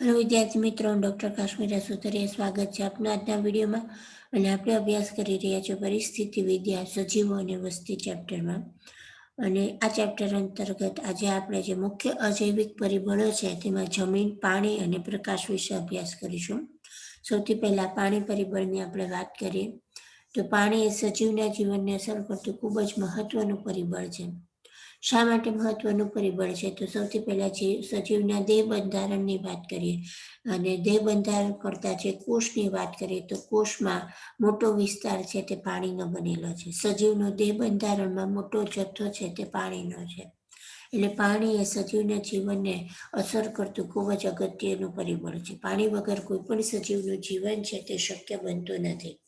Hello વિદ્યાર્થી મિત્રો. હું ડૉક્ટર કાશ્મીરા સુતરિયા સ્વાગત છે આપના આજના વિડીયોમાં. અને આપણે અભ્યાસ કરી રહ્યા છીએ પરિસ્થિતિ, વિદ્યા, સજીવો અને વસ્તી ચેપ્ટરમાં. અને આ ચેપ્ટર અંતર્ગત આજે આપણે જે મુખ્ય અજૈવિક પરિબળો છે, તેમાં જમીન, પાણી અને પ્રકાશ વિશે અભ્યાસ કરીશું. સૌથી પહેલાં પાણી પરિબળની આપણે વાત કરીએ. તો પાણી એ સજીવના જીવનને અસર કરતું ખૂબ જ મહત્વનું પરિબળ છે. શા માટે મહત્વનું પરિબળ છે? તો સૌથી પહેલા જે સજીવના દેહ બંધારણની વાત કરીએ, અને દેહ બંધારણ કરતા જે કોષની વાત કરીએ, તો કોષમાં મોટો વિસ્તાર છે તે પાણીનો બનેલો છે. સજીવનો દેહ બંધારણમાં મોટો જથ્થો છે તે પાણીનો છે. એટલે પાણી એ સજીવના જીવનને અસર કરતું ખૂબ જ અગત્યનું પરિબળ છે. પાણી વગર કોઈ પણ સજીવનું જીવન છે તે શક્ય બનતું નથી.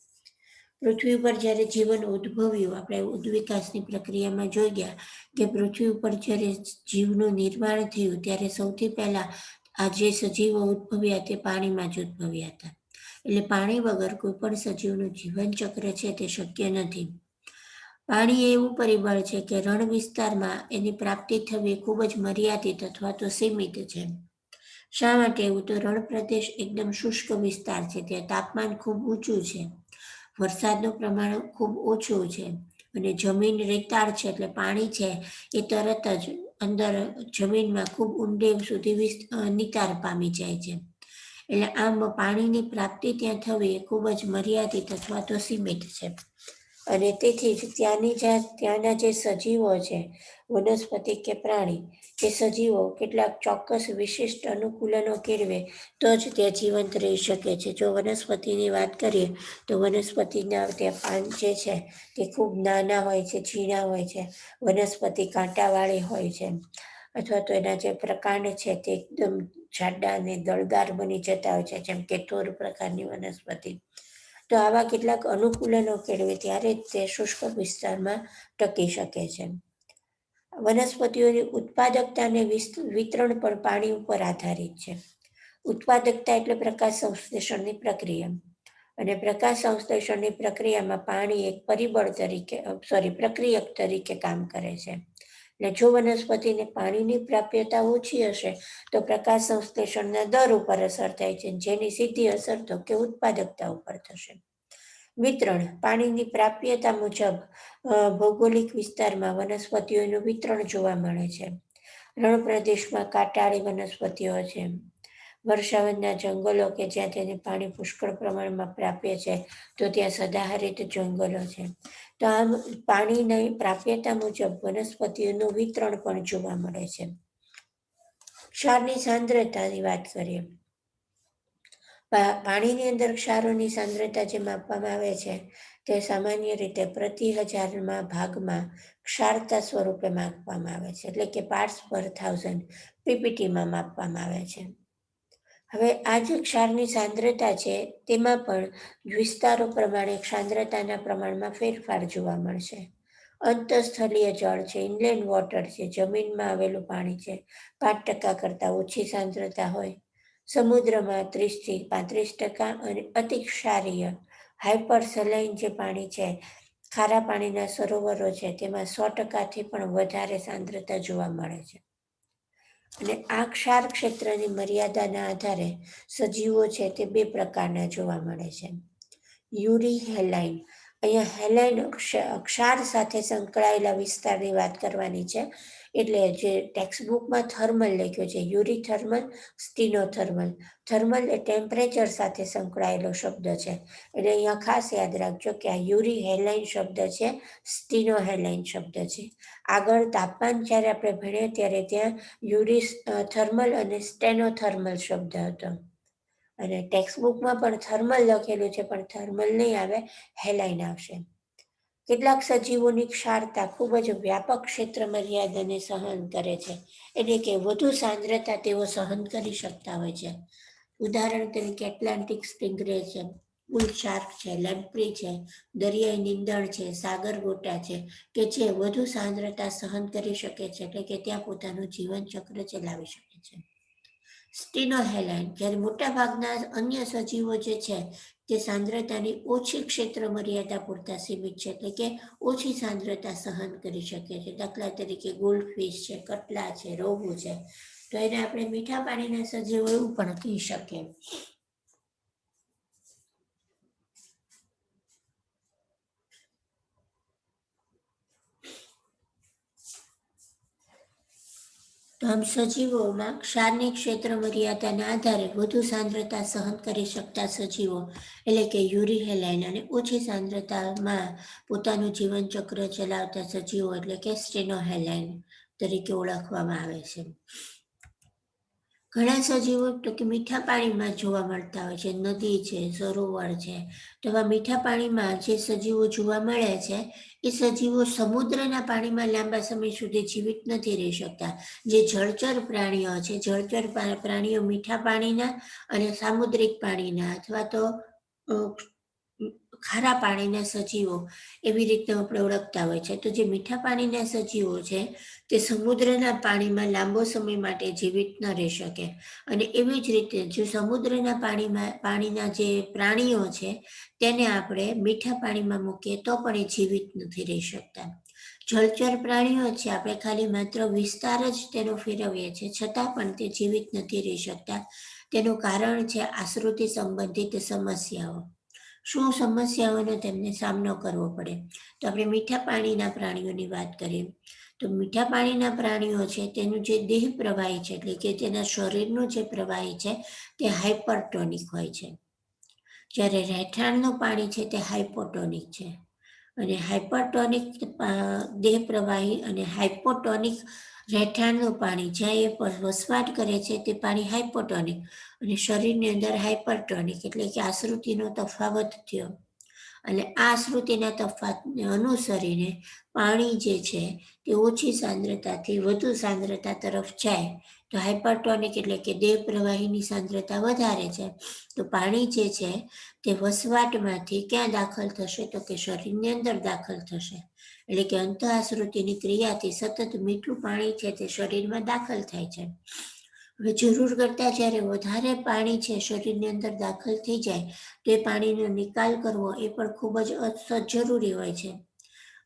પૃથ્વી ઉપર જ્યારે જીવન ઉદ્ભવ્યું, આપણે ઉદ્વિકાસની પ્રક્રિયામાં જોઈ ગયા કે પૃથ્વી ઉપર જ્યારે જીવનું નિર્માણ થયું, ત્યારે સૌથી પહેલા આ જે સજીવો ઉદ્ભવ્યા તે પાણીમાં જ ઉદ્ભવ્યા હતા. એટલે પાણી વગર કોઈ પણ સજીવનું જીવન ચક્ર છે તે શક્ય નથી. પાણી એવું પરિબળ છે કે રણ વિસ્તારમાં એની પ્રાપ્તિ થવી ખૂબ જ મર્યાદિત અથવા તો સીમિત છે. શા માટે એવું? તો રણ પ્રદેશ એકદમ શુષ્ક વિસ્તાર છે, ત્યાં તાપમાન ખૂબ ઊંચું છે. વરસાદનું પ્રમાણ ખૂબ ઓછું છે અને જમીન રેતાળ છે એટલે પાણી છે એ તરત જ અંદર જમીનમાં ખૂબ ઊંડે સુધી નિતાર પામી જાય છે. એટલે આમ પાણીની પ્રાપ્તિ ત્યાં થવી એ ખૂબ જ મર્યાદિત અથવા તો સીમિત છે. અને તેથી જ ત્યાંની જ્યાં ત્યાંના જે સજીવો છે, વનસ્પતિ કે પ્રાણી એ સજીવો કેટલાક ચોક્કસ વિશિષ્ટ અનુકૂલનો કેળવે, તો જ તે જીવંત રહી શકે છે. જો વનસ્પતિની વાત કરીએ, તો વનસ્પતિના ત્યાં પાન જે છે, તે ખૂબ નાના હોય છે, ઝીણા હોય છે. વનસ્પતિ કાંટાવાળી હોય છે. અથવા તો એના જે પ્રકાંડ છે, તે એકદમ જાડા અને દળદાર બની જતા હોય છે, જેમ કે થોર પ્રકારની વનસ્પતિ. તો આવા કેટલાક અનુકૂલનો કેળવે, ત્યારે જ તે શુષ્ક વિસ્તારમાં ટકી શકે છે. વનસ્પતિઓની ઉત્પાદકતા અને વિતરણ પણ પાણી ઉપર આધારિત છે. ઉત્પાદકતા એટલે પ્રકાશ સંશ્લેષણની પ્રક્રિયા. અને પ્રકાશ સંશ્લેષણની પ્રક્રિયામાં પાણી એક પરિબળ તરીકે સોરી પ્રક્રિયક તરીકે કામ કરે છે. એટલે જો વનસ્પતિને પાણીની પ્રાપ્યતા ઓછી હશે, તો પ્રકાશ સંશ્લેષણના દર ઉપર અસર થાય છે, જેની સીધી અસર તો કે ઉત્પાદકતા ઉપર થશે. વિતરણ, પાણીની પ્રાપ્યતા મુજબ ભૌગોલિક વિસ્તારમાં વનસ્પતિઓનું વિતરણ જોવા મળે છે. રણ પ્રદેશમાં કાંટાળી વનસ્પતિઓ છે. વર્ષાવનના જંગલો કે જ્યાં તેને પાણી પુષ્કળ પ્રમાણમાં પ્રાપ્ય છે, તો ત્યાં સદાહરિત જંગલો છે. તો આમ પાણીની પ્રાપ્યતા મુજબ વનસ્પતિઓનું વિતરણ પણ જોવા મળે છે. ક્ષારની સાંદ્રતાની વાત કરીએ. પાણીની અંદર ક્ષારોની સાંદ્રતા જે માપવામાં આવે છે, તે સામાન્ય રીતે પ્રતિ હજારમાં ભાગમાં ક્ષારતા સ્વરૂપે માપવામાં આવે છે, એટલે કે પાર્ટ્સ પર થાઉઝન્ડ પીપીટીમાં માપવામાં આવે છે. હવે આ જે ક્ષારની સાંદ્રતા છે, તેમાં પણ વિસ્તારો પ્રમાણે સાંદ્રતાના પ્રમાણમાં ફેરફાર જોવા મળશે. અંતઃસ્થલીય જળ છે ઇનલેન્ડ વોટર છે, જમીનમાં આવેલું પાણી છે, પાંચ ટકા કરતાં ઓછી સાંદ્રતા હોય સમુદ્રમાં ત્રીસથી પાંત્રીસ ટકા અને અતિ ક્ષારીય હાઇપર સલાઇન જે પાણી છે, ખારા પાણીના સરોવરો છે, તેમાં સો ટકાથી પણ વધારે સાંદ્રતા જોવા મળે છે. અને આ ક્ષાર ક્ષેત્રની મર્યાદાના આધારે સજીવો છે તે બે પ્રકારના જોવા મળે છે. યુરી હેલાઇન અહીંયા હેલાઇન ક્ષાર સાથે સંકળાયેલા વિસ્તારની વાત કરવાની છે. એટલે જે ટેક્સ્ટબુકમાં થર્મલ લખ્યો છે યુરી થર્મલ સ્ટીનો થર્મલ થર્મલ એ ટેમ્પરેચર સાથે સંકળાયેલો શબ્દ છે. એટલે અહીંયા ખાસ યાદ રાખજો કે આ યુરી હેલાઇન શબ્દ છે સ્ટીનો હેલાઇન શબ્દ છે. આગળ તાપમાન જ્યારે આપણે ભણીએ ત્યારે ત્યાં યુરી થર્મલ અને સ્ટેનો થર્મલ શબ્દ હતો. અને ટેક્સ્ટબુકમાં પણ થર્મલ લખેલું છે, પણ થર્મલ નહીં આવે હેલાઇન આવશે. કેટલાક સજીવોની ક્ષારતા ખૂબ જ વ્યાપક ક્ષેત્ર મર્યાદાને સહન કરે છે. એટલે કે વધુ સાંદ્રતા તેઓ સહન કરી શકતા હોય છે. ઉદાહરણ તરીકે એટલાન્ટિક સ્ટિંગરે છે, બુલ શાર્ક છે લેમ્પ્રી છે, દરિયાઈ નીંદણ છે, સાગર ગોટા છે, કે જે વધુ સાંદ્રતા સહન કરી શકે છે, એટલે કે ત્યાં પોતાનું જીવન ચક્ર ચલાવી શકે છે. સ્ટીનોહેલાઇન જ્યારે મોટાભાગના અન્ય સજીવો જે છે તે સાંદ્રતાની ઓછી ક્ષેત્ર મર્યાદા પૂરતા સીમિત છે, એટલે કે ઓછી સાંદ્રતા સહન કરી શકે છે દાખલા તરીકે ગોલ્ડફિશ છે, કટલા છે, રોગુ છે. તો એને આપણે મીઠા પાણીના સજીવો એવું પણ કહી શકીએ. આમ સજીવોમાં ક્ષારની ક્ષેત્ર મર્યાદાના આધારે વધુ સાંદ્રતા સહન કરી શકતા સજીવો એટલે કે યુરીહેલાઇન અને ઓછી સાંદ્રતામાં પોતાનું જીવન ચક્ર ચલાવતા સજીવો એટલે કે સ્ટેનોહેલાઇન તરીકે ઓળખવામાં આવે છે. ઘણા સજીવો તો કે મીઠા પાણીમાં જોવા મળતા હોય છે. નદી છે, સરોવર છે. તો આવા મીઠા પાણીમાં જે સજીવો જોવા મળે છે, એ સજીવો સમુદ્રના પાણીમાં લાંબા સમય સુધી જીવિત નથી રહી શકતા. જે જળચર પ્રાણીઓ છે, જળચર પ્રાણીઓ મીઠા પાણીના અને સામુદ્રિક પાણીના અથવા તો ખારા પાણીના સજીવો એવી રીતે આપણે ઓળખતા હોય છે. તો જે મીઠા પાણીના સજીવો છે, તે સમુદ્રના પાણીમાં લાંબો સમય માટે જીવિત ન રહી શકે. અને એવી જ રીતે જો સમુદ્રના પાણીમાં, પાણીના જે પ્રાણીઓ છે, તેને આપણે મીઠા પાણીમાં મૂકીએ તો પણ એ જીવિત નથી રહી શકતા. જળચર પ્રાણીઓ છે, આપણે ખાલી માત્ર વિસ્તાર જ તેનો ફેરવીએ છીએ, છતાં પણ તે જીવિત નથી રહી શકતા. તેનું કારણ છે આશ્રુતિ સંબંધિત સમસ્યાઓ. શું સમસ્યાઓનો તેમને સામનો કરવો પડે? તો આપણે મીઠા પાણીના પ્રાણીઓની વાત કરીએ. તો મીઠા પાણીના પ્રાણીઓ છે, તેનું જે દેહ પ્રવાહી છે, એટલે કે તેના શરીરનું જે પ્રવાહી છે, તે હાઇપરટોનિક હોય છે. જ્યારે રહેઠાણનું પાણી છે, તે હાઇપોટોનિક છે. અને હાઇપરટોનિક દેહ પ્રવાહી અને હાઇપોટોનિક રહેઠાણનું પાણી, જ્યાં એ વસવાટ કરે છે તે પાણી હાઇપોટોનિક અને શરીરની અંદર હાઇપરટોનિક એટલે કે આશ્રુતિનો તફાવત થયો. અને આ શ્રુતિના તફાતને અનુસરીને પાણી જે છે તે ઓછી સાંદ્રતાથી વધુ સાંદ્રતા તરફ જાય. તો હાઇપરટોનિક એટલે કે દેહ પ્રવાહીની સાંદ્રતા વધારે છે. તો પાણી જે છે તે વસવાટમાંથી ક્યાં દાખલ થશે? તો કે શરીરની અંદર દાખલ થશે. એટલે કે અંત આશ્રુતિની ક્રિયાથી સતત મીઠું પાણી છે તે શરીરમાં દાખલ થાય છે. જરૂર કરતાં જ્યારે વધારે પાણી છે, શરીરની અંદર દાખલ થઈ જાય, તો એ પાણીનો નિકાલ કરવો એ પણ ખૂબ જ જરૂરી હોય છે.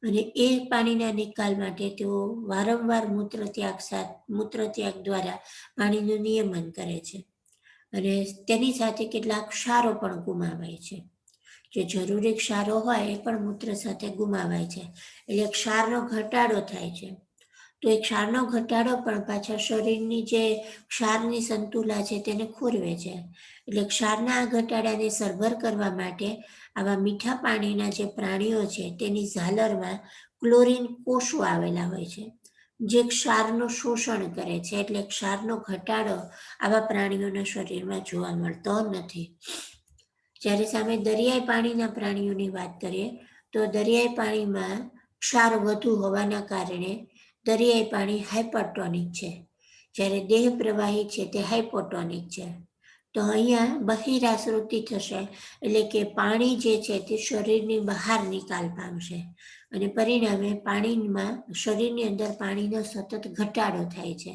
અને એ પાણીના નિકાલ માટે તેઓ વારંવાર મૂત્ર ત્યાગ સાથ મૂત્રત્યાગ દ્વારા પાણીનું નિયમન કરે છે. અને તેની સાથે કેટલાક ક્ષારો પણ ગુમાવાય છે. જે જરૂરી ક્ષારો હોય એ પણ મૂત્ર સાથે ગુમાવાય છે. એટલે ક્ષારનો ઘટાડો થાય છે. તો એ ક્ષારનો ઘટાડો પણ પાછા શરીરની જે ક્ષારની સંતુલા છે તેને ખોરવે છે. એટલે ક્ષારના આ ઘટાડાને સરભર કરવા માટે આવા મીઠા પાણીના જે પ્રાણીઓ છે તેની ઝાલરમાં ક્લોરીન કોષો આવેલા હોય છે, જે ક્ષારનું શોષણ કરે છે. એટલે ક્ષારનો ઘટાડો આવા પ્રાણીઓના શરીરમાં જોવા મળતો નથી. જ્યારે સામે દરિયાઈ પાણીના પ્રાણીઓની વાત કરીએ, તો દરિયાઈ પાણીમાં ક્ષાર વધુ હોવાના કારણે દરિયાઈ પાણી હાઇપરટોનિક છે. જ્યારે દેહ પ્રવાહી છે તે હાઇપોટોનિક છે. તો અહીંયા બહિરાશ્રુતિ થશે એટલે કે પાણી જે છે તે શરીરની બહાર નિકાલ પામશે અને પરિણામે પાણીમાં શરીરની અંદર પાણીનો સતત ઘટાડો થાય છે.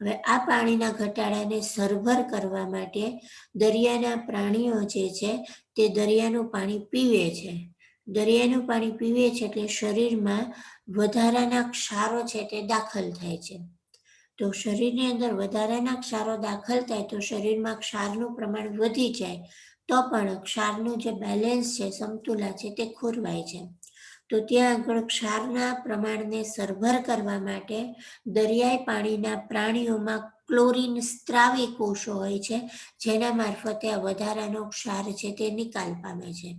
હવે આ પાણીના ઘટાડાને સરભર કરવા માટે દરિયાના પ્રાણીઓ જે છે તે દરિયાનું પાણી પીવે છે. દરિયાનું પાણી પીવે છે એટલે શરીરમાં વધારાના ક્ષારો છે તે દાખલ થાય છે. તો શરીરની અંદર વધારાના ક્ષારો દાખલ થાય તો શરીરમાં ક્ષારનું પ્રમાણ વધી જાય, તો પણ ક્ષારનું જે બેલેન્સ છે, સમતુલા છે તે ખોરવાય છે. તો ત્યાં આગળ ક્ષારના પ્રમાણને સરભર કરવા માટે દરિયાઈ પાણીના પ્રાણીઓમાં ક્લોરીન સ્ત્રાવી કોષો હોય છે, જેના મારફતે આ વધારાનો ક્ષાર છે તે નિકાલ પામે છે.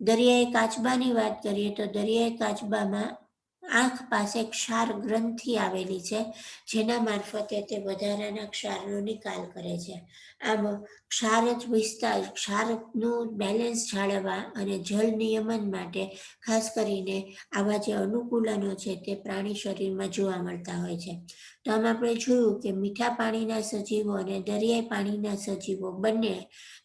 દરિયાઈ કાચબાની વાત કરીએ તો દરિયાઈ કાચબામાં આંખ પાસે ક્ષાર ગ્રંથિ આવેલી છે, જેના મારફતે તે વધારાના ક્ષારનો નિકાલ કરે છે. આમ ક્ષાર વિસ્તાર ક્ષારનું બેલેન્સ જાળવવા અને જળ નિયમન માટે ખાસ કરીને આવા જે અનુકૂલનો છે તે પ્રાણી શરીરમાં જોવા મળતા હોય છે. તો આમ આપણે જોયું કે મીઠા પાણીના સજીવો અને દરિયાઈ પાણીના સજીવો બંને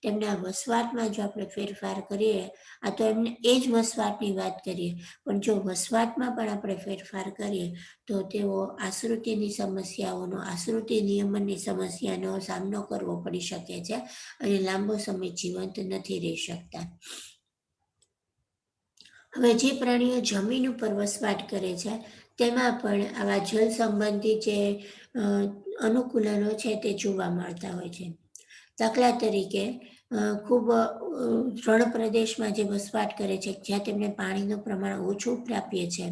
તેમના વસવાટમાં જો આપણે ફેરફાર કરીએ, આ તો એમને એ જ વસવાટની વાત કરીએ, પણ જો વસવાટમાં પણ આપણે ફેરફાર કરીએ તો તેઓ આશ્રુતિની સમસ્યાઓનો, આશ્રુતિ નિયમનની સમસ્યાનો સામનો કરવો પડી શકે છે અને લાંબો સમય જીવંત નથી રહી શકતા. હવે જે પ્રાણીઓ જમીન ઉપર વસવાટ કરે છે, તેમાં પણ આવા જલ સંબંધી જે અનુકૂલનો છે તે જોવા મળતા હોય છે. દાખલા તરીકે ખૂબ રણ પ્રદેશમાં જે વસવાટ કરે છે, જ્યાં તેમને પાણીનું પ્રમાણ ઓછું પ્રાપ્ય છે.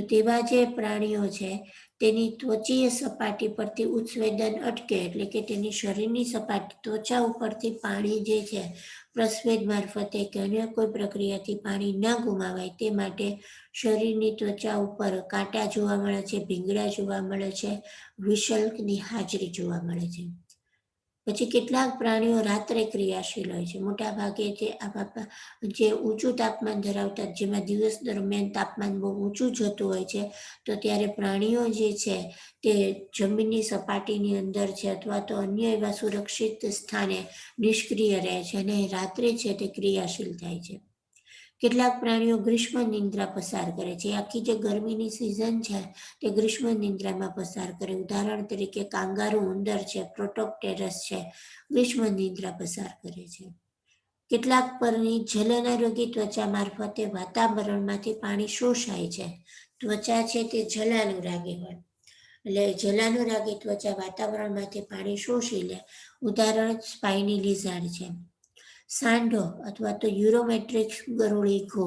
તેવા જે પ્રાણીઓ છે, તેની ત્વચીય સપાટી પરથી ઉત્સવેદન અટકે, એટલે કે તેની શરીરની સપાટી ત્વચા ઉપરથી પાણી જે છે, પ્રસ્વેદ મારફતે કે અન્ય કોઈ પ્રક્રિયાથી પાણી ન ગુમાવાય, તે માટે શરીરની ત્વચા ઉપર કાંટા જોવા મળે છે, ભીંગડા જોવા મળે છે, વિશલ્કની હાજરી જોવા મળે છે. પછી કેટલાક પ્રાણીઓ રાત્રે ક્રિયાશીલ હોય છે. મોટા ભાગે જે આવા જે ઊંચું તાપમાન ધરાવતા જેમાં દિવસ દરમિયાન તાપમાન બહુ ઊંચું જતું હોય છે, તો ત્યારે પ્રાણીઓ જે છે તે જમીનની સપાટીની અંદર છે અથવા તો અન્ય એવા સુરક્ષિત સ્થાને નિષ્ક્રિય રહે છે અને રાત્રે છે તે ક્રિયાશીલ થાય છે. કેટલાક પ્રાણીઓ ગ્રીષ્મ નિંદ્રા પસાર કરે છે. આખી જે ગરમીની સિઝન છે, તે ગ્રીષ્મ નિંદ્રામાં પસાર કરે. ઉદાહરણ તરીકે, કાંગારુ ઉંદર છે પ્રોટોપટેરસ છે ગ્રીષ્મ નિંદ્રા પસાર કરે છે. કેટલાક પરની જલનારોગી ત્વચા મારફતે વાતાવરણમાંથી પાણી શોષાય છે. ત્વચા છે તે જલાનુરાગી હોય. એટલે જલાનુરાગી ત્વચા વાતાવરણમાંથી પાણી શોષી લે. ઉદાહરણ સ્પાઇની લીઝાડ છે. સાંઢો અથવા તો યુરોમેટ્રિક ગરોળી ઘો,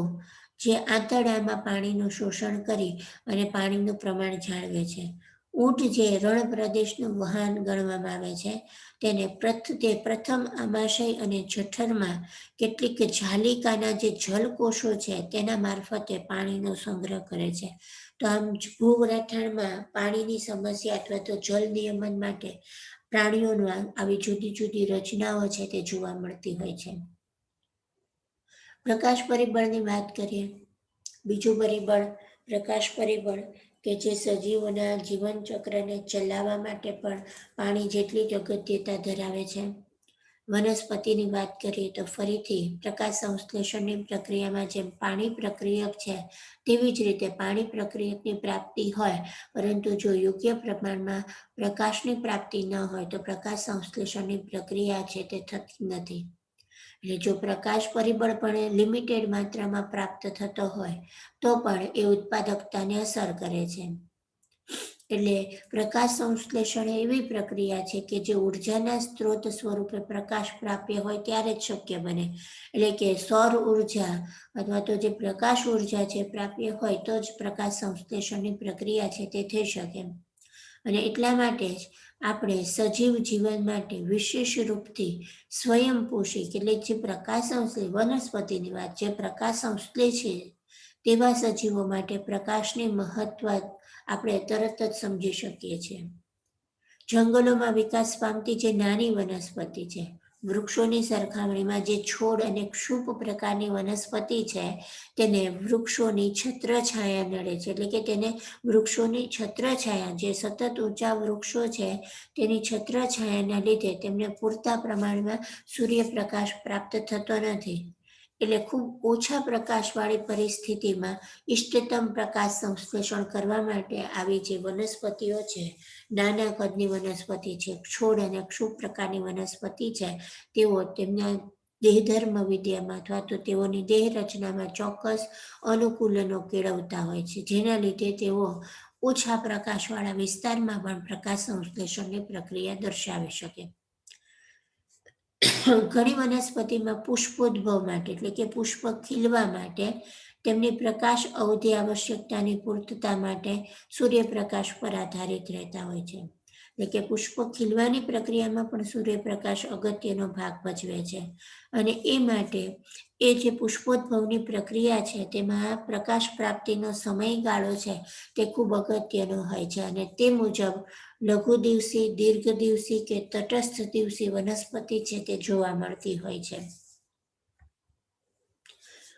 જે આંતરડામાં પાણીનું શોષણ કરી અને પાણીનું પ્રમાણ જાળવે છે. ઊંટ જે રણ પ્રદેશનું વહાન ગણવામાં આવે છે, તેને પ્રથ, તે પ્રથમ આમાશય અને જઠરમાં કેટલીક જાલિકાના જે જલકોષો છે, તેના મારફતે પાણીનો સંગ્રહ કરે છે. તો આમ ભૂગ રહેઠાણમાં પાણીની સમસ્યા અથવા તો જલ નિયમન માટે પ્રાણીઓનું આવી જુદી જુદી રચનાઓ છે તે જોવા મળતી હોય છે. પ્રકાશ પરિબળની વાત કરીએ, બીજું પરિબળ પ્રકાશ પરિબળ કે જે સજીવોના જીવનચક્રને ચલાવવા માટે પણ પાણી જેટલી જ અગત્યતા ધરાવે છે. વનસ્પતિની વાત કરીએ તો ફરીથી પ્રકાશ સંશ્લેષણની પ્રક્રિયામાં જેમ પાણી પ્રક્રિયક છે, તેવી જ રીતે પાણી પ્રક્રિયકની પ્રાપ્તિ હોય, પરંતુ જો યોગ્ય પ્રમાણમાં પ્રકાશની પ્રાપ્તિ ન હોય તો પ્રકાશ સંશ્લેષણની પ્રક્રિયા છે તે થતી નથી. એટલે જો પ્રકાશ પરિબળ પણ લિમિટેડ માત્રામાં પ્રાપ્ત થતો હોય, તો પણ એ ઉત્પાદકતાને અસર કરે છે. એટલે પ્રકાશ સંશ્લેષણ એવી પ્રક્રિયા છે કે જે ઉર્જાના સ્ત્રોત સ્વરૂપે પ્રકાશ પ્રાપ્ય હોય ત્યારે જ શક્ય બને. એટલે કે સૌર ઊર્જા અથવા તો જે પ્રકાશ ઊર્જા છે પ્રાપ્ય હોય તો જ પ્રકાશ સંશ્લેષણની પ્રક્રિયા છે તે થઈ શકે. અને એટલા માટે જ આપણે સજીવ જીવન માટે વિશેષ રૂપથી સ્વયંપોષી એટલે જે પ્રકાશ સંશ્લે વનસ્પતિની વાત, જે પ્રકાશ સંશ્લે છે તેવા સજીવો માટે પ્રકાશની મહત્વ આપણે તરત જ સમજી શકીએ છીએ. જંગલોમાં વિકાસ પામતી જે નાની વનસ્પતિ છે, વૃક્ષોની સરખામણીમાં જે છોડ અને ક્ષુપ પ્રકારની વનસ્પતિ છે, તેને વૃક્ષોની છત્રછાયા નડે છે. એટલે કે તેને વૃક્ષોની છત્રછાયા, જે સતત ઊંચા વૃક્ષો છે, તેની છત્રછાયાના લીધે તેમને પૂરતા પ્રમાણમાં સૂર્યપ્રકાશ પ્રાપ્ત થતો નથી. એટલે ખૂબ ઓછા પ્રકાશવાળી પરિસ્થિતિમાં ઇષ્ટતમ પ્રકાશ સંશ્લેષણ કરવા માટે આવી જે વનસ્પતિઓ છે, નાના કદની વનસ્પતિ છે, છોડ અને ક્ષુપ પ્રકારની વનસ્પતિ છે, તેઓ તેમના દેહધર્મ વિદ્યામાં અથવા તો તેઓની દેહ રચનામાં ચોક્કસ અનુકૂલનો કેળવતા હોય છે. જેના લીધે તેઓ ઓછા પ્રકાશવાળા વિસ્તારમાં પણ પ્રકાશ સંશ્લેષણની પ્રક્રિયા દર્શાવી શકે. ઘણી વનસ્પતિમાં પુષ્પોદ્ભવ માટે, એટલે કે પુષ્પ ખીલવા માટે, તેમની પ્રકાશ અવધિ આવશ્યકતાની પૂર્તતા માટે સૂર્યપ્રકાશ પર આધારિત રહેતા હોય છે. એટલે કે પુષ્પ ખીલવાની પ્રક્રિયામાં પણ સૂર્યપ્રકાશ અગત્યનો ભાગ ભજવે છે. અને એ માટે એ જે પુષ્પોદ્ભવની પ્રક્રિયા છે, તેમાં પ્રકાશ પ્રાપ્તિનો સમયગાળો છે, તે ખૂબ અગત્યનો હોય છે. અને તે મુજબ, લઘુ દિવસી, દીર્ઘ દિવસી કે તટસ્થ દિવસી વનસ્પતિ છે તે જોવા મળતી હોય છે.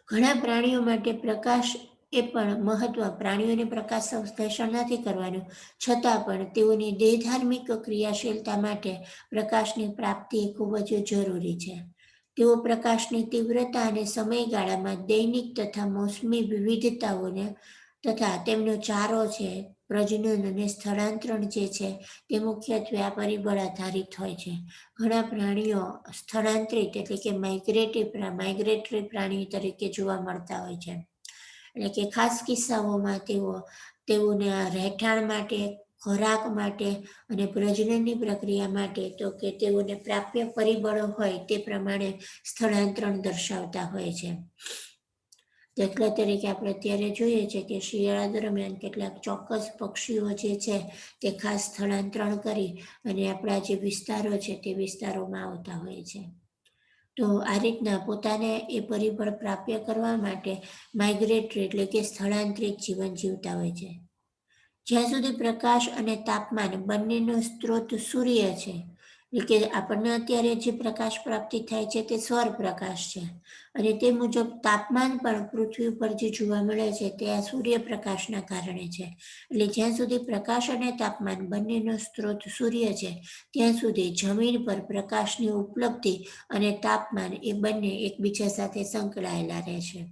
ઘણા પ્રાણીઓ માટે પ્રકાશ એ પણ મહત્વ. પ્રાણીઓને પ્રકાશ સંશ્લેષણ નથી કરવાનું. છતાં પણ તેઓની દેહધાર્મિક ક્રિયાશીલતા માટે પ્રકાશની પ્રાપ્તિ ખૂબ જ જરૂરી છે. તેઓ પ્રકાશની તીવ્રતા અને સમયગાળામાં દૈનિક તથા મોસમી વિવિધતાઓને તથા તેમનો ચારો છે, પ્રજનન અને સ્થળાંતરણ જે છે તે મુખ્યત્વે આ પરિબળ આધારિત હોય છે. ઘણા પ્રાણીઓ સ્થળાંતરિત એટલે કે માઇગ્રેટરી માઇગ્રેટરી પ્રાણી તરીકે જોવા મળતા હોય છે. એટલે કે ખાસ કિસ્સાઓમાં તેઓ, તેઓને રહેઠાણ માટે ખોરાક માટે અને પ્રજનનની પ્રક્રિયા માટે તો કે તેઓને પ્રાપ્ય પરિબળો હોય તે પ્રમાણે સ્થળાંતરણ દર્શાવતા હોય છે. દાખલા તરીકે આપણે અત્યારે જોઈએ છે કે શિયાળા દરમિયાન કેટલાક ચોક્કસ પક્ષીઓ જે છે તે ખાસ સ્થળાંતરણ કરી અને આપણા જે વિસ્તારો છે તે વિસ્તારોમાં આવતા હોય છે. તો આ રીતના પોતાને એ પરિબળ પ્રાપ્ય કરવા માટે માઇગ્રેટરી એટલે કે સ્થળાંતરિત જીવન જીવતા હોય છે. જ્યાં સુધી પ્રકાશ અને તાપમાન બંનેનો સ્ત્રોત સૂર્ય છે, એટલે કે આપણને અત્યારે જે પ્રકાશ પ્રાપ્તિ થાય છે તે સ્વર પ્રકાશ છે. અને તે મુજબ તાપમાન પણ પૃથ્વી ઉપર જે જોવા મળે છે તે આ સૂર્યપ્રકાશના કારણે છે. એટલે જ્યાં સુધી પ્રકાશ અને તાપમાન બંનેનો સ્ત્રોત સૂર્ય છે, ત્યાં સુધી જમીન પર પ્રકાશની ઉપલબ્ધિ અને તાપમાન એ બંને એકબીજા સાથે સંકળાયેલા રહે છે.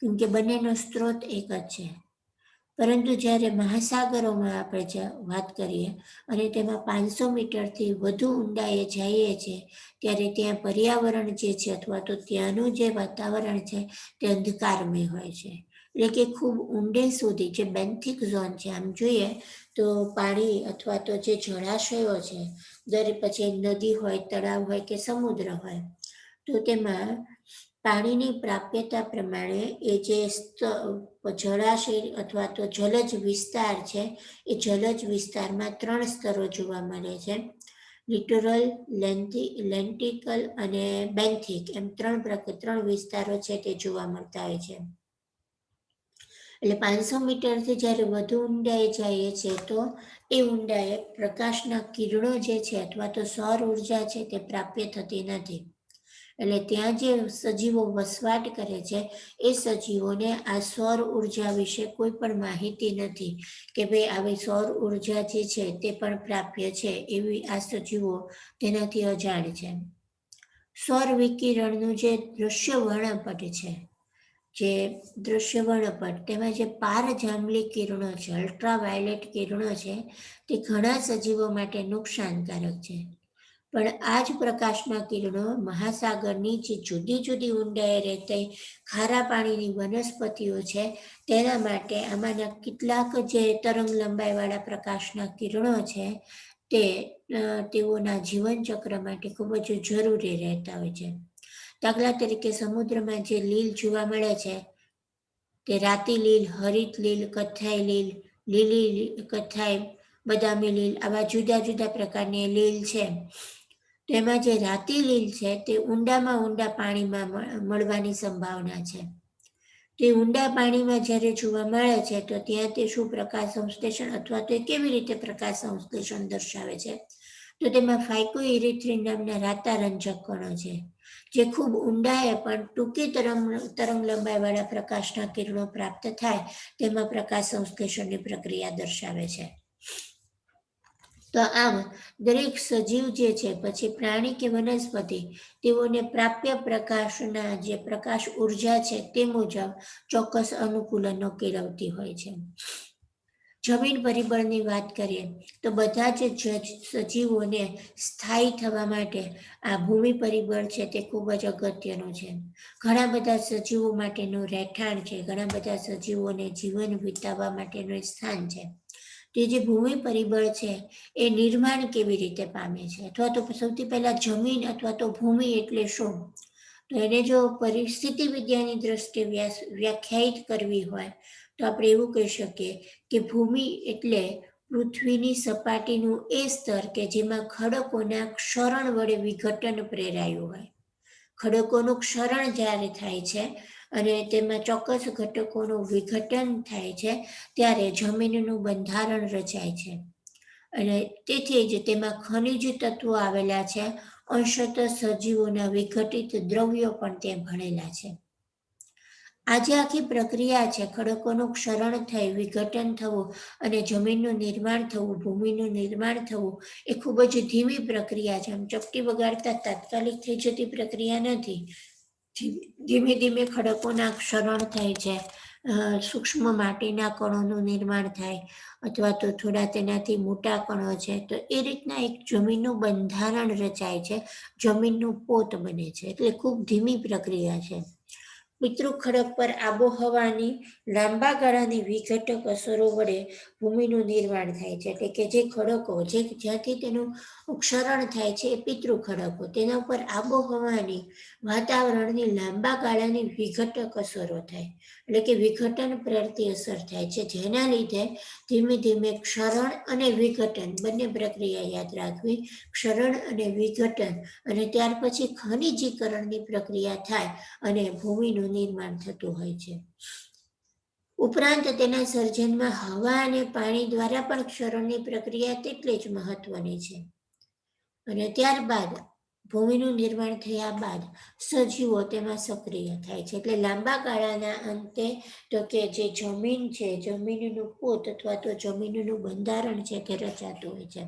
કેમ કે બંનેનો સ્ત્રોત એક જ છે. પરંતુ જ્યારે મહાસાગરોમાં આપણે વાત કરીએ અને તેમાં પાંચસો મીટરથી વધુ ઊંડાઈએ જઈએ છીએ, ત્યારે ત્યાં પર્યાવરણ જે છે અથવા તો ત્યાંનું જે વાતાવરણ છે તે અંધકારમય હોય છે. એટલે કે ખૂબ ઊંડે સુધી જે બેન્થિક ઝોન છે, આમ જોઈએ તો પાણી અથવા તો જે જળાશયો છે, દર પછી નદી હોય, તળાવ હોય કે સમુદ્ર હોય, તો તેમાં પાણીની પ્રાપ્યતા પ્રમાણે એ જે જળાશય અથવા તો જલજ વિસ્તાર છે, એ જલજ વિસ્તારમાં ત્રણ સ્તરો જોવા મળે છે. લિટોરલ લેન્થી લેન્ટિકલ અને બેન્થિક એમ ત્રણ પ્રકાર, ત્રણ વિસ્તારો છે તે જોવા મળતા હોય છે. એટલે પાંચસો મીટરથી જ્યારે વધુ ઊંડાઈ જઈએ છીએ તો એ ઊંડાએ પ્રકાશના કિરણો જે છે અથવા તો સૌર ઊર્જા છે તે પ્રાપ્ય થતી નથી. એટલે ત્યાં જે સજીવો વસવાટ કરે છે, એ સજીવોને આ સૌર ઊર્જા વિશે કોઈ પણ માહિતી નથી કે ભાઈ આવી સૌર ઊર્જા જે છે તે પણ પ્રાપ્ય છે એવી આ સજીવો તેનાથી અજાણ છે. સૌર વિકિરણનું જે દૃશ્ય વર્ણપટ છે, જે દૃશ્ય વર્ણપટ તેમાં જે પાર જાંબલી કિરણો છે અલ્ટ્રાવાયોલેટ કિરણો છે, તે ઘણા સજીવો માટે નુકસાનકારક છે. પણ આ જ પ્રકાશના કિરણો મહાસાગરની જે જુદી જુદી ઊંડાઈ રહેતી ખારા પાણીની વનસ્પતિઓ છે, તેના માટે આમાંના કેટલાક જે તરંગ લંબાઈવાળા પ્રકાશના કિરણો છે, તે તેઓના જીવનચક્ર માટે ખૂબ જ જરૂરી રહેતા હોય છે. દાખલા તરીકે સમુદ્રમાં જે લીલ જોવા મળે છે, તે રાતી લીલ, હરિત લીલ, કથ્થાઈ લીલ લીલી, કથ્થાઈ, બદામી લીલ, આવા જુદા જુદા પ્રકારની લીલ છે. તેમાં જે રાતી લીલ છે તે ઊંડામાં ઊંડા પાણીમાં મળવાની સંભાવના છે. તે ઊંડા પાણીમાં જ્યારે જોવા મળે છે, તો ત્યાં તે શું પ્રકાશ સંશ્લેષણ અથવા તો કેવી રીતે પ્રકાશ સંશ્લેષણ દર્શાવે છે? તો તેમાં ફાઇકો ઇરિથ્રીન નામના રાતા રંજક કણો છે, જે ખૂબ ઊંડાએ પણ ટૂંકી તરંગ તરંગ લંબાઈવાળા પ્રકાશના કિરણો પ્રાપ્ત થાય, તેમાં પ્રકાશ સંશ્લેષણની પ્રક્રિયા દર્શાવે છે. તો આમ દરેક સજીવ જે છે, પછી પ્રાણી કે વનસ્પતિ, તેઓને પ્રાપ્ય પ્રકાશના જે પ્રકાશ ઊર્જા છે, તે મુજબ ચોક્કસ અનુકૂલનો કેળવતી હોય છે. જમીન પરિબળની વાત કરીએ, તો બધા જ સજીવોને સ્થાયી થવા માટે આ ભૂમિ પરિબળ છે, તે ખૂબ જ અગત્યનું છે. ઘણા બધા સજીવો માટેનું રહેઠાણ છે, ઘણા બધા સજીવોને જીવન વિતાવવા માટેનું સ્થાન છે. તે જે ભૂમિ પરિબળ છે એ નિર્માણ કેવી રીતે પામે છે? અથવા તો સૌથી પહેલા જમીન અથવા તો ભૂમિ એટલે શું? તો એને જો પરિસ્થિતિ વિદ્યાની દ્રષ્ટિએ વ્યાખ્યાયિત કરવી હોય, તો આપણે એવું કહી શકીએ કે ભૂમિ એટલે પૃથ્વીની સપાટીનું એ સ્તર કે જેમાં ખડકોના ક્ષરણ વડે વિઘટન પ્રેરાયું હોય. ખડકોનું ક્ષરણ જ્યારે થાય છે અને તેમાં ચોક્કસ ઘટકોનું વિઘટન થાય છે, ત્યારે જમીનનું બંધારણ રચાય છે. અને તેથી જ તેમાં ખનિજ તત્વો આવેલા છે, અંશત સજીવોના વિઘટિત દ્રવ્યો પણ તે ભણેલા છે. આજે આખી પ્રક્રિયા છે, ખડકોનું ક્ષરણ થઈ વિઘટન થવું અને જમીનનું નિર્માણ થવું, ભૂમિનું નિર્માણ થવું, એ ખૂબ જ ધીમી પ્રક્રિયા છે. આમ ચપટી વગાડતા તાત્કાલિક થઈ જતી પ્રક્રિયા નથી. ધીમે ધીમે ખડકોના ક્ષરણ થાય છે. સૂક્ષ્મ માટીના કણોનું નિર્માણ થાય અથવા તો થોડા તેનાથી મોટા કણો છે. તો એ રીતના એક જમીનનું બંધારણ રચાય છે. જમીનનું પોત બને છે. એટલે ખૂબ ધીમી પ્રક્રિયા છે. પિતૃ ખડક પર આબોહવાની લાંબા ગાળાની વિઘટક અસરો વડે ભૂમિનું નિર્માણ થાય છે. એટલે કે જે ખડકો, જે જ્યાંથી તેનું ક્ષરણ થાય છે એ પિતૃ ખડકો. તેના ઉપર આબોહવાની વાતાવરણની લાંબા ગાળાની વિઘટક અસરો થાય. એટલે કે વિઘટન પ્રેરતી અસર થાય છે. જેના લીધે ધીમે ધીમે ક્ષરણ અને વિઘટન બંને પ્રક્રિયા યાદ રાખવી, ક્ષરણ અને વિઘટન અને ત્યાર પછી ખનિજીકરણની પ્રક્રિયા થાય અને ભૂમિનું નિર્માણ થતું હોય છે. ઉપરાંત તેના સર્જનમાં હવા અને પાણી દ્વારા પણ ક્ષરણની પ્રક્રિયા તેટલી જ મહત્વની છે. અને ત્યારબાદ ભૂમિનું નિર્માણ થયા બાદ સજીવો તેમાં સક્રિય થાય છે. એટલે લાંબા ગાળાના અંતે તો કે જે જમીન છે, જમીનનું પોત અથવા તો જમીનનું બંધારણ છે તે રચાતું હોય છે.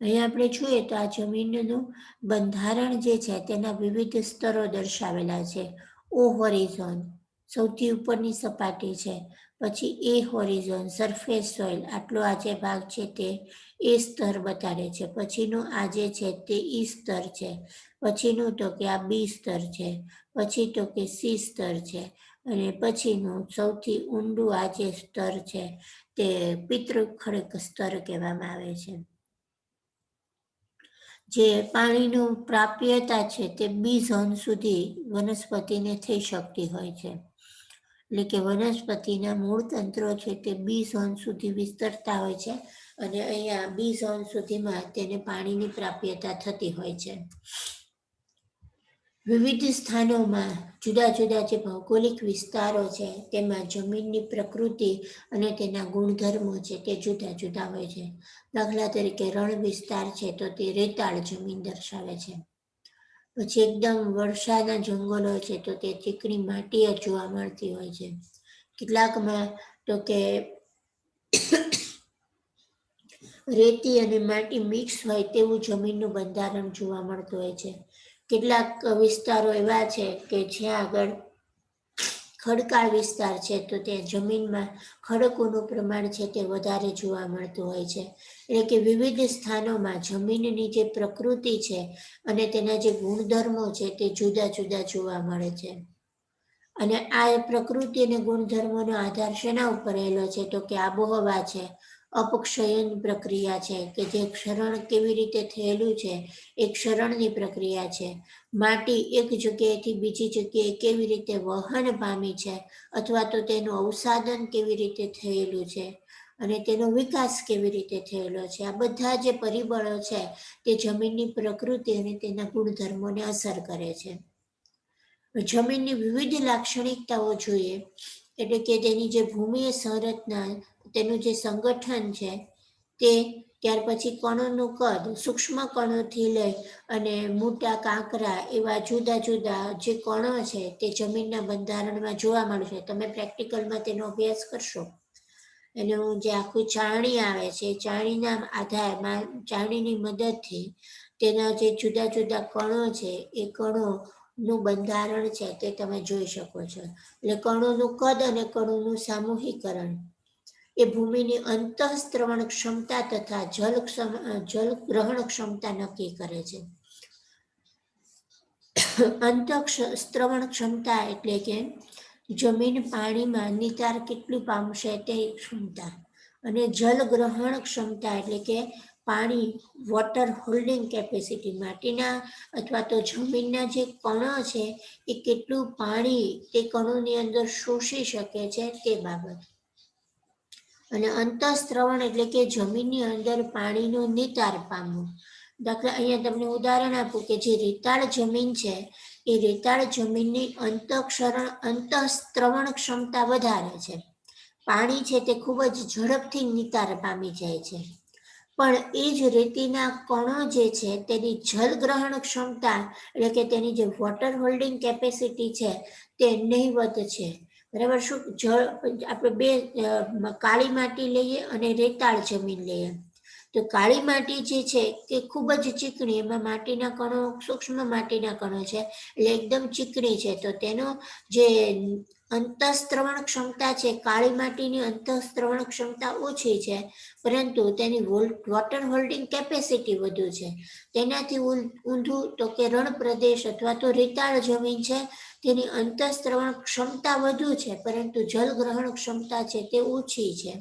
અહીંયા આપણે જોઈએ તો આ જમીનનું બંધારણ જે છે તેના વિવિધ સ્તરો દર્શાવેલા છે. ઓ હોરિઝોન સૌથી ઉપરની સપાટી છે. પછી એ હોરિઝોન સરફેસ સોઇલ, આટલો આ જે ભાગ છે તે એ સ્તર બતાડે છે. પછીનું આ જે છે તે ઈ સ્તર છે. પછીનું તો કે આ બી સ્તર છે. પછી તો કે સી સ્તર છે. અને પછીનું સૌથી ઊંડું આ જે સ્તર છે તે પિતૃ ખડક સ્તર કહેવામાં આવે છે. જે પાણીનું પ્રાપ્યતા છે તે બી ઝોન સુધી વનસ્પતિને થઈ શકતી હોય છે. એટલે કે વનસ્પતિના મૂળ તંત્રો છે તે બી ઝોન સુધી વિસ્તરતા હોય છે અને અહીંયા બી ઝોન સુધીમાં તેને પાણીની પ્રાપ્યતા થતી હોય છે. વિવિધ સ્થાનોમાં જુદા જુદા જે ભૌગોલિક વિસ્તારો છે તેમાં જમીનની પ્રકૃતિ અને તેના ગુણધર્મો છે તે જુદા જુદા હોય છે. દાખલા તરીકે રણ વિસ્તાર છે તો તે રેતાળ જમીન દર્શાવે છે. પછી એકદમ વર્ષાના જંગલો છે તો તે ચીકણી માટી જ જોવા મળતી હોય છે. કેટલાકમાં તો કે રેતી અને માટી મિક્સ હોય તેવું જમીનનું બંધારણ જોવા મળતું હોય છે. કેટલાક વિસ્તારો એવા છે કે જ્યાં આગળ ખડકાળ વિસ્તાર છે તો તે જમીનમાં ખડકોનું પ્રમાણ છે તે વધારે જોવા મળતું હોય છે. એટલે કે વિવિધ સ્થાનોમાં જમીનની જે પ્રકૃતિ છે અને તેના જે ગુણધર્મો છે તે જુદા જુદા જોવા મળે છે. અને આ પ્રકૃતિ અને ગુણધર્મોનો આધાર શેના ઉપર રહેલો છે તો કે આબોહવા છે અપક્ષયન પ્રક્રિયા છે કે જે ક્ષરણ કેવી રીતે થયેલું છે એ ક્ષરણની પ્રક્રિયા છે. માટી એક જગ્યાએથી બીજી જગ્યાએ કેવી રીતે વહન પામી છે અથવા તો તેનું અવસાદન કેવી રીતે થયેલું છે અને તેનો વિકાસ કેવી રીતે થયેલો છે. આ બધા જે પરિબળો છે તે જમીનની પ્રકૃતિ અને તેના ગુણધર્મોને અસર કરે છે. જમીનની વિવિધ લાક્ષણિકતાઓ જોઈએ એટલે કે તેની જે ભૂમિય સંરચના તેનું જે સંગઠન છે, તે ત્યાર પછી કણોનું કદ, સૂક્ષ્મ કણોથી લઈ અને મોટા કાંકરા એવા જુદા જુદા જે કણો છે, તે જમીનના બંધારણમાં જોવા મળશે તમે પ્રેક્ટિકલમાં તેનો અભ્યાસ કરશો. એનું જે આખું ચાણી આવે છે ચાણીના આધારમાં ચાણીની મદદથી તેના જે જુદા જુદા કણો છે, એ કણોનું બંધારણ છે, તે તમે જોઈ શકો છો. એટલે કણોનું કદ અને કણોનું સામૂહિકરણ. એ ભૂમિની અંતઃસ્ત્રવણ ક્ષમતા તથા જલ જલ ગ્રહણ ક્ષમતા નક્કી કરે છે. અંત સ્ત્રવણ ક્ષમતા એટલે કે જમીન પાણીમાં નિતાર કેટલું પામશે તે ક્ષમતા અને જલ ગ્રહણ ક્ષમતા એટલે કે પાણી વોટર હોલ્ડિંગ કેપેસિટી માટીના અથવા તો જમીનના જે કણો છે એ કેટલું પાણી તે કણોની અંદર શોષી શકે છે તે બાબત. અને અંતઃસ્ત્રવણ એટલે કે જમીનની અંદર પાણીનો નિતાર પામવું. દાખલા, અહીંયા તમને ઉદાહરણ આપું કે જે રેતાળ જમીન છે, એ રેતાળ જમીનની અંતક્ષરણ અંતઃસ્ત્રવણ ક્ષમતા વધારે છે. પાણી છે તે ખૂબ જ ઝડપથી નિતાર પામી જાય છે. પણ એ જ રેતીના કણો જે છે, તેની જલગ્રહણ ક્ષમતા એટલે કે તેની જે વોટર હોલ્ડિંગ કેપેસિટી છે, તે નહીવત છે. બરાબર? શું જળ, આપણે બે કાળી માટી લઈએ અને રેતાળ જમીન લઈએ. તો કાળી માટી જે છે તે ખૂબ જ ચીકણી, એમાં માટીના કણો, સૂક્ષ્મ માટીના કણો છે, એટલે એકદમ ચીકણી છે. તો તેનો જે અંતઃસ્ત્રવણ ક્ષમતા છે, કાળી માટીની અંતઃસ્ત્રવણ ક્ષમતા ઓછી છે, પરંતુ તેની વોટર હોલ્ડિંગ કેપેસિટી વધુ છે. તેનાથી ઊંધું તો કે રણ પ્રદેશ અથવા તો રેતાળ જમીન છે તેની અંતઃસ્ત્રવણ ક્ષમતા વધુ છે, પરંતુ જલગ્રહણ ક્ષમતા છે તે ઓછી છે.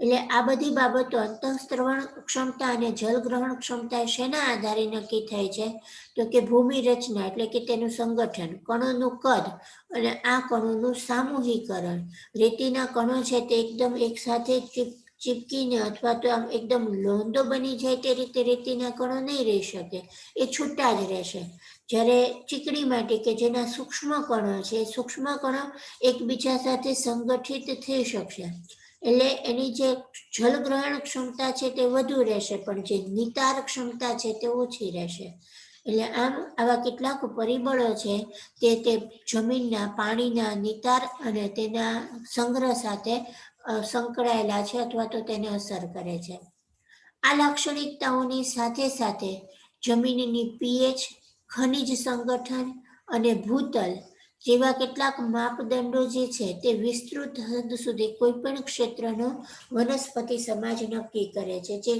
એટલે આ બધી બાબતો અંતઃસ્ત્રવણ ક્ષમતા અને જલગ્રહણ ક્ષમતા શેના આધારે નક્કી થાય છે? તો કે ભૂમિ રચના એટલે કે તેનું સંગઠન, કણોનું કદ અને આ કણોનું સામૂહિકરણ. રેતીના કણો છે તે એકદમ એકસાથે ચીપકીને અથવા તો આમ એકદમ લોંદો બની જાય તે રીતે રેતીના કણો નહીં રહી શકે. એ છૂટા જ રહેશે. જ્યારે ચીકણી માટી કે જેના સૂક્ષ્મ કણો છે, સૂક્ષ્મ કણો એકબીજા સાથે સંગઠિત થઈ શકશે. એટલે એની જે જલગ્રહણ ક્ષમતા છે તે વધુ રહેશે, પણ જે નિતાર ક્ષમતા છે તે ઓછી રહેશે. એટલે આમ આવા કેટલાક પરિબળો છે તે તે જમીનના પાણીના નિતાર અને તેના સંગ્રહ સાથે સંકળાયેલા છે અથવા તો તેને અસર કરે છે. આ લાક્ષણિકતાઓની સાથે સાથે જમીનની પીએચ ખનિજ સંગઠન અને ભૂતલ જેવા કેટલાક માપદંડો જે છે તે વિસ્તૃત હદ સુધી કોઈ પણ ક્ષેત્રનો વનસ્પતિ સમાજ નક્કી કરે છે. જે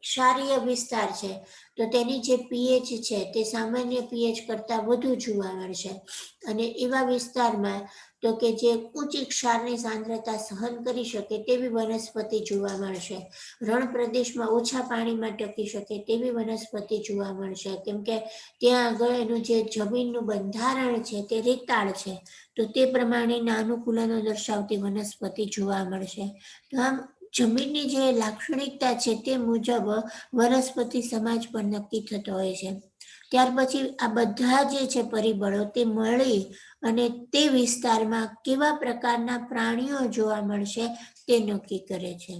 ક્ષારીય વિસ્તાર છે તો તેની જે પીએચ છે તે સામાન્ય પીએચ કરતાં વધુ જોવા મળશે અને એવા વિસ્તારમાં તો કે જે ઊંચી ક્ષારની સાંદ્રતા સહન કરી શકે તેવી વનસ્પતિ જોવા મળશે રણ પ્રદેશમાં ઓછા પાણીમાં ટકી શકે તેવી વનસ્પતિ જોવા મળશે કેમ કે ત્યાં આગળ એનું જે જમીનનું બંધારણ છે તે રેતાળ છે. તો તે પ્રમાણેના અનુકૂલનો દર્શાવતી વનસ્પતિ જોવા મળશે તો આમ જમીનની જે લાક્ષણિકતા છે તે મુજબ વનસ્પતિ સમાજ પણ નક્કી થતો હોય છે. ત્યાર પછી આ બધા જે છે પરિબળો તે મળી અને તે વિસ્તારમાં કેવા પ્રકારના પ્રાણીઓ જોવા મળશે તે નક્કી કરે છે.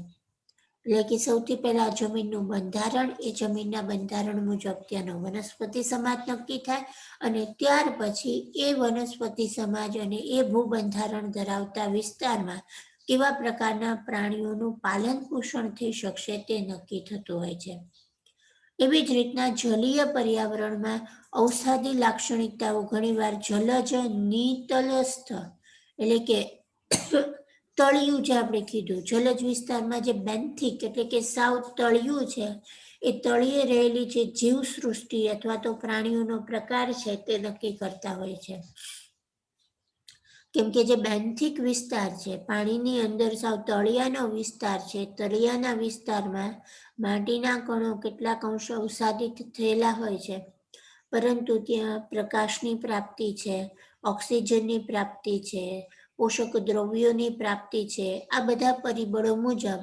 એટલે કે સૌથી પહેલા જમીનનું બંધારણ, એ જમીનના બંધારણ મુજબ ત્યાંનો વનસ્પતિ સમાજ નક્કી થાય અને ત્યાર પછી એ વનસ્પતિ સમાજ અને એ ભૂબંધારણ ધરાવતા વિસ્તારમાં કેવા પ્રકારના પ્રાણીઓનું પાલન પોષણ થઈ શકશે તે નક્કી થતું હોય છે. એવી જ રીતના જલીય પર્યાવરણમાં ઔષાદી લાક્ષણિકતાઓ ઘણીવાર જલજ, નિતલસ્થ એટલે કે તળિયું જે આપણે કીધું, જલજ વિસ્તારમાં જે બેન્થિક એટલે કે સાવ તળિયું છે, એ તળિયે રહેલી જે જીવસૃષ્ટિ અથવા તો પ્રાણીઓનો પ્રકાર છે તે નક્કી કરતા હોય છે. કેમ કે જે બેન્થિક વિસ્તાર છે, પાણીની અંદર સાવ તળિયાનો વિસ્તાર છે, તળિયાના વિસ્તારમાં માટીના કણો કેટલાક અંશો અવસાદિત થયેલા હોય છે. પરંતુ ત્યાં પ્રકાશની પ્રાપ્તિ છે, ઓક્સિજનની પ્રાપ્તિ છે, પોષક દ્રવ્યોની પ્રાપ્તિ છે. આ બધા પરિબળો મુજબ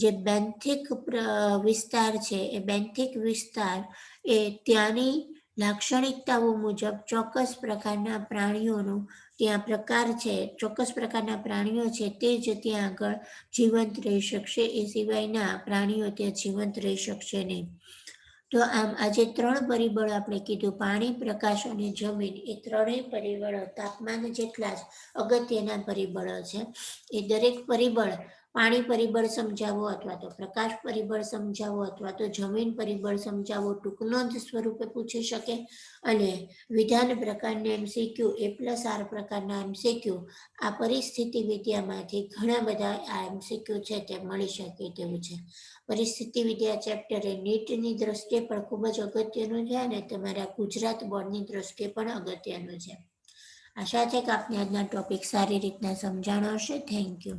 જે બેન્થિક વિસ્તાર છે, એ બેન્થિક વિસ્તાર એ ત્યાંની લાક્ષણિકતાઓ મુજબ ચોક્કસ પ્રકારના પ્રાણીઓનો ત્યાં પ્રકાર છે, ચોક્કસ પ્રકારના પ્રાણીઓ છે તે જ ત્યાં આગળ જીવંત રહી શકશે, એ સિવાયના પ્રાણીઓ ત્યાં જીવંત રહી શકશે નહીં. તો આમ આજે ત્રણ પરિબળો આપણે કીધું, પાણી, પ્રકાશ અને જમીન. એ ત્રણેય પરિબળો તાપમાન જેટલા જ અગત્યના પરિબળો છે. એ દરેક પરિબળ પાણી પરિબળ સમજાવો અથવા તો પ્રકાશ પરિબળ સમજાવો અથવા તો જમીન પરિબળ સમજાવો ટૂંકનોંધ સ્વરૂપે પૂછી શકે. અને વિધાન પ્રકારના એમસીક્યુ એ પ્લસ આર પ્રકારના એમસીક્યુ આ પરિસ્થિતિ વિદ્યામાંથી ઘણા બધા આ એમસીક્યુ છે તે મળી શકે તેવું છે. પરિસ્થિતિ વિદ્યા ચેપ્ટર એ નીટની દ્રષ્ટિએ પણ ખૂબ જ અગત્યનું છે અને તમારા ગુજરાત બોર્ડની દ્રષ્ટિએ પણ અગત્યનું છે. આશા છે કે આપને આજના ટોપિક સારી રીતના સમજાણો હશે. Thank you